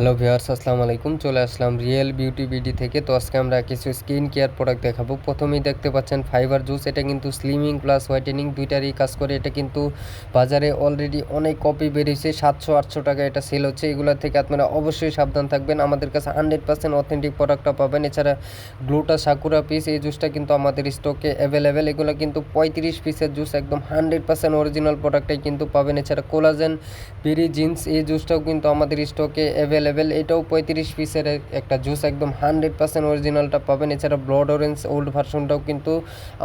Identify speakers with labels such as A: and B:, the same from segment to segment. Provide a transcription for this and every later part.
A: Hello viewers আসসালামু আলাইকুম। চলে আসলাম রিয়েল বিউটি বিডি থেকে। তো আজকে আমরা কিছু স্কিন কেয়ার প্রোডাক্ট দেখাবো। প্রথমেই দেখতে পাচ্ছেন ফাইবার জুস এটা কিন্তু স্লিমিং প্লাস হোয়াইটেনিং দুইটারই কাজ করে। এটা কিন্তু বাজারে অলরেডি অনেক কপি বেরিয়েছে। সাতশো, আটশো টাকা এটা সেল হচ্ছে। এগুলোর থেকে আপনারা অবশ্যই সাবধান থাকবেন। আমাদের কাছে হান্ড্রেড পার্সেন্ট অথেন্টিক প্রোডাক্টটা পাবেন। এছাড়া গ্লুটা সাকুরা পিস এই জুসটা কিন্তু আমাদের স্টকে অ্যাভেলেবেল এগুলো কিন্তু পঁয়ত্রিশ পিসের জুস একদম হান্ড্রেড পার্সেন্ট অরিজিনাল প্রোডাক্টটাই কিন্তু পাবেন। এছাড়া কোলাজেন বেরি জিন্স এই জুসটাও কিন্তু আমাদের স্টকে অ্যাভেলেবেল এটাও পঁয়ত্রিশ পিসের একটা জুস একদম হান্ড্রেড পার্সেন্ট অরিজিনালটা পাবেন। এছাড়া ব্লড অরেঞ্জ ওল্ড ভার্সনটাও কিন্তু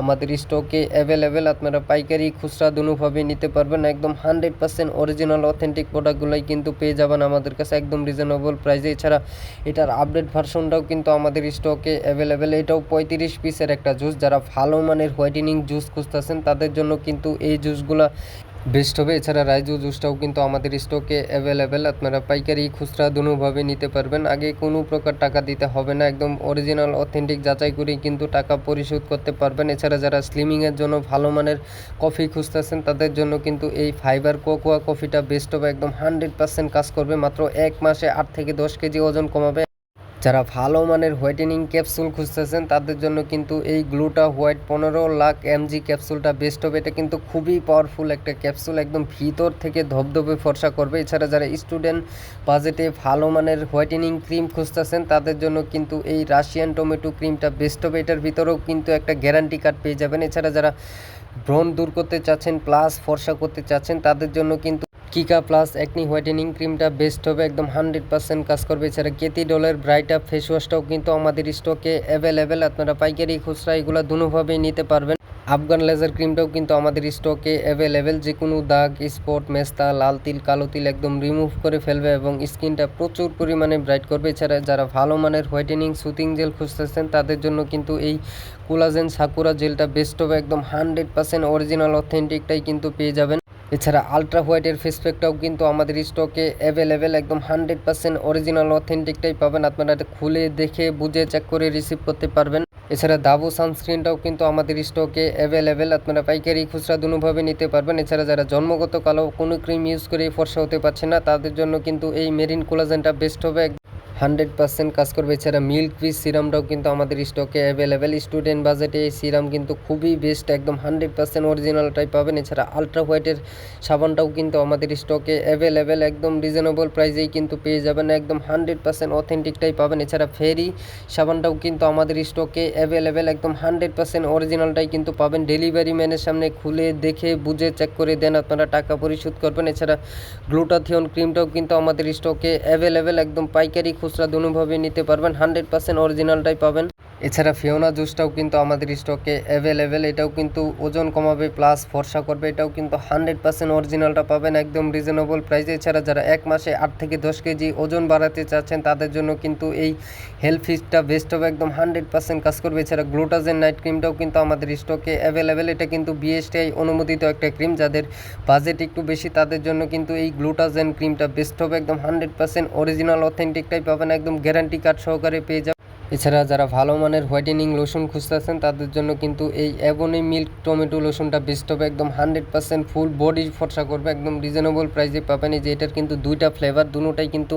A: আমাদের স্টকে অ্যাভেলেবেল আপনারা পাইকারি খুচরা দুভাবে নিতে পারবেন। একদম হান্ড্রেড পার্সেন্ট অরিজিনাল অথেন্টিক প্রোডাক্টগুলোই কিন্তু পেয়ে যাবেন আমাদের কাছে একদম রিজনেবল প্রাইসে এছাড়া এটার আপডেট ভার্সনটাও কিন্তু আমাদের স্টকে অ্যাভেলেবেল এটাও পঁয়ত্রিশ পিসের একটা জুস যারা ভালো মানের হোয়াইটেনিং জুস খুঁজতেছেন, তাদের জন্য কিন্তু এই জুসগুলা বেস্ট হবে। এছাড়া রাইজু জুসটাও কিন্তু আমাদের স্টকে অ্যাভেলেবেল আপনারা পাইকারি খুচরা দুভাবে নিতে পারবেন। আগে কোনো প্রকার টাকা দিতে হবে না। একদম অরিজিনাল অথেন্টিক যাচাই করেই কিন্তু টাকা পরিশোধ করতে পারবেন। এছাড়া যারা স্লিমিংয়ের জন্য ভালো মানের কফি খুঁজতেছেন, তাদের জন্য কিন্তু এই ফাইবার কোকোয়া কফিটা বেস্ট হবে। একদম হান্ড্রেড পার্সেন্ট কাজ করবে। মাত্র এক মাসে আট থেকে দশ কেজি ওজন কমাবে। যারা ভালো মানের হোয়াইটেনিং ক্যাপসুল খুঁজতেছেন, তাদের জন্য কিন্তু এই গ্লুটা হোয়াইট পনেরো লাখ এমজি ক্যাপসুলটা বেস্ট হবে। এটা কিন্তু খুবই পাওয়ারফুল একটা ক্যাপসুল, একদম ভিতর থেকে ধবধবে ফর্সা করবে। এছাড়া যারা স্টুডেন্ট বাজেটে ভালো মানের হোয়াইটেনিং ক্রিম খুঁজতেছেন, তাদের জন্য কিন্তু এই রাশিয়ান টমেটো ক্রিমটা বেস্ট হবে। এটার ভিতরেও কিন্তু একটা গ্যারান্টি কার্ড পেয়ে যাবেন। এছাড়া যারা ব্রণ দূর করতে চাচ্ছেন প্লাস ফর্সা করতে চাচ্ছেন, তাদের জন্য কিন্তু কিকা প্লাস একনি হোয়াইটেনিং ক্রিমটা বেস্ট হবে, একদম হান্ড্রেড পার্সেন্ট কাজ করবে। এছাড়া কেতি ডলের, ব্রাইট আপ ফেস ওয়াশটাও কিন্তু আমাদের স্টকে অ্যাভেলেবেল আপনারা পাইকারি, খুচরা এগুলো দুভাবেই নিতে পারবেন। আফগান লেজার ক্রিমটাও কিন্তু আমাদের স্টকে অ্যাভেলেবেল যে কোনো দাগ স্পট মেস্তা, লাল তিল, কালো তিল একদম রিমুভ করে ফেলবে এবং স্কিনটা প্রচুর পরিমাণে ব্রাইট করবে। এছাড়া যারা ভালো মানের হোয়াইটেনিং সুতিং জেল খুঁজতেছেন, তাদের জন্য কিন্তু এই কোলাজেন সাকুরা জেলটা বেস্ট হবে, একদম হান্ড্রেড পার্সেন্ট অরিজিনাল অথেন্টিকটাই কিন্তু পেয়ে যাবেন। এছাড়া আলট্রা হোয়াইটের ফেস প্যাকটাও কিন্তু আমাদের স্টকে অ্যাভেলেবেল একদম হান্ড্রেড পার্সেন্ট অরিজিনাল অথেন্টিকটাই পাবেন। আপনারা খুলে দেখে, বুঝে চেক করে রিসিভ করতে পারবেন। এছাড়া দাবু সানস্ক্রিনটাও কিন্তু আমাদের স্টকে অ্যাভেলেবেল আপনারা পাইকারি খুচরা দুভাবে নিতে পারবেন। এছাড়া যারা জন্মগত কালো কোনো ক্রিম ইউজ করে ফর্সা হতে পারছে না, তাদের জন্য কিন্তু এই মেরিন কোলাজেনটা বেস্ট হবে। হান্ড্রেড পার্সেন্ট কাজ করবে, এছাড়া মিল্ক পিস সিরামটাও কিন্তু আমাদের স্টকে অ্যাভেলেবেল স্টুডেন্ট বাজেটে এই সিরাম কিন্তু খুবই বেস্ট একদম হান্ড্রেড পার্সেন্ট অরিজিনালটাই পাবেন। এছাড়া আলট্রা হোয়াইটের সাবানটাও কিন্তু আমাদের স্টকে অ্যাভেলেবেল একদম রিজনেবল প্রাইসেই কিন্তু পেয়ে যাবেন। একদম হান্ড্রেড পার্সেন্ট অথেন্টিকটাই পাবেন। এছাড়া ফেরি সাবানটাও কিন্তু আমাদের স্টকে অ্যাভেলেবেল একদম হান্ড্রেড পার্সেন্ট অরিজিনালটাই কিন্তু পাবেন। ডেলিভারি ম্যানের সামনে খুলে দেখে, বুঝে চেক করে দেন আপনারা টাকা পরিশোধ করবেন। এছাড়া গ্লুটাথিয়ন ক্রিমটাও কিন্তু আমাদের স্টকে অ্যাভেলেবেল একদম পাইকারি খুচরা দুভাবে নিতে পারবেন। হান্ড্রেড পার্সেন্ট অরিজিনালটাই পাবেন। এছাড়া ফিওনা জুসটাও কিন্তু আমাদের স্টকে অ্যাভেলেবেল এটাও কিন্তু ওজন কমাবে প্লাস ফর্সা করবে, এটাও কিন্তু হান্ড্রেড পার্সেন্ট অরিজিনালটা পাবেন একদম রিজনেবল প্রাইসে এছাড়া যারা এক মাসে আট থেকে দশ কেজি ওজন বাড়াতে চাচ্ছেন, তাদের জন্য কিন্তু এই হেলথ ফিসটা বেস্ট হবে একদম হান্ড্রেড পার্সেন্ট কাজ করবে। এছাড়া গ্লুটাজেন নাইট ক্রিমটাও কিন্তু আমাদের স্টকে অ্যাভেলেবেল এটা কিন্তু বিএসটিআই অনুমোদিত একটা ক্রিম যাদের বাজেট একটু বেশি, তাদের জন্য কিন্তু এই গ্লুটাজেন ক্রিমটা বেস্ট হবে একদম হান্ড্রেড পার্সেন্ট অরিজিনাল অথেন্টিকটাই পাবেন, একদম গ্যারান্টি কার্ড সহকারে পেয়ে যাবেন। এছাড়া যারা ভালো মানের হোয়াইটেনিং লোশন খুঁজতেছেন, তাদের জন্য কিন্তু এই অ্যাবনি মিল্ক টমেটো লোশনটা বেস্ট হবে একদম হান্ড্রেড পার্সেন্ট ফুল বডি ফর্সা করবে, একদম রিজনেবল প্রাইসে পাবেন। এই যে এটার কিন্তু দুইটা ফ্লেভার দুটোটাই কিন্তু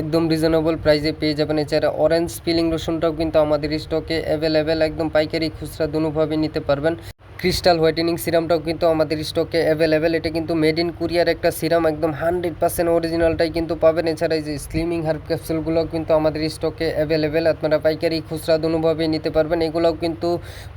A: একদম রিজনেবল প্রাইসে পেয়ে যাবেন। এছাড়া অরেঞ্জ ফিলিং লোশনটাও কিন্তু আমাদের স্টকে অ্যাভেলেবেল একদম পাইকারি খুচরা দুভাবে নিতে পারবেন। ক্রিস্টাল হোয়াইটেনিং সিরামটাও কিন্তু আমাদের স্টকে অ্যাভেলেবেল এটা কিন্তু মেড ইন কুরিয়ার একটা সিরাম, একদম হান্ড্রেড পার্সেন্ট অরিজিনালটাই কিন্তু পাবেন। এছাড়া যে স্লিমিং হার্ব ক্যাপসুলগুলোও কিন্তু আমাদের স্টকে অ্যাভেলেবেল আপনারা পাইকারি খুচরা দুভাবে নিতে পারবেন। এগুলোও কিন্তু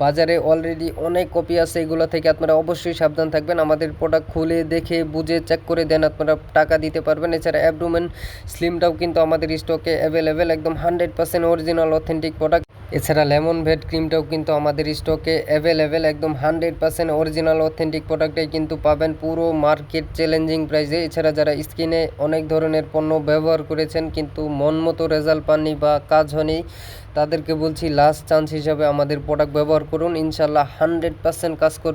A: বাজারে অলরেডি অনেক কপি আছে। এগুলো থেকে আপনারা অবশ্যই সাবধান থাকবেন। আমাদের প্রোডাক্ট খুলে দেখে, বুঝে চেক করে দেন আপনারা টাকা দিতে পারবেন। এছাড়া অ্যাবডোমেন স্লিমটাও কিন্তু আমাদের স্টকে অ্যাভেলেবেল একদম hundred percent original authentic product এছাড়া লেমন ভেট ক্রিমটাও কিন্তু আমাদের স্টকে অ্যাভেলেবেল একদম হান্ড্রেড পার্সেন্ট অরিজিনাল অথেন্টিক প্রোডাক্টে কিন্তু পাবেন পুরো মার্কেট চ্যালেঞ্জিং প্রাইসে এছাড়া যারা স্কিনে অনেক ধরনের পণ্য ব্যবহার করেছেন কিন্তু মন মতো রেজাল্ট পাননি বা কাজ হয়নি, তাদেরকে বলছি লাস্ট চান্স হিসাবে আমাদের প্রোডাক্ট ব্যবহার করুন। ইনশাল্লাহ হান্ড্রেড পার্সেন্ট কাজ করবে।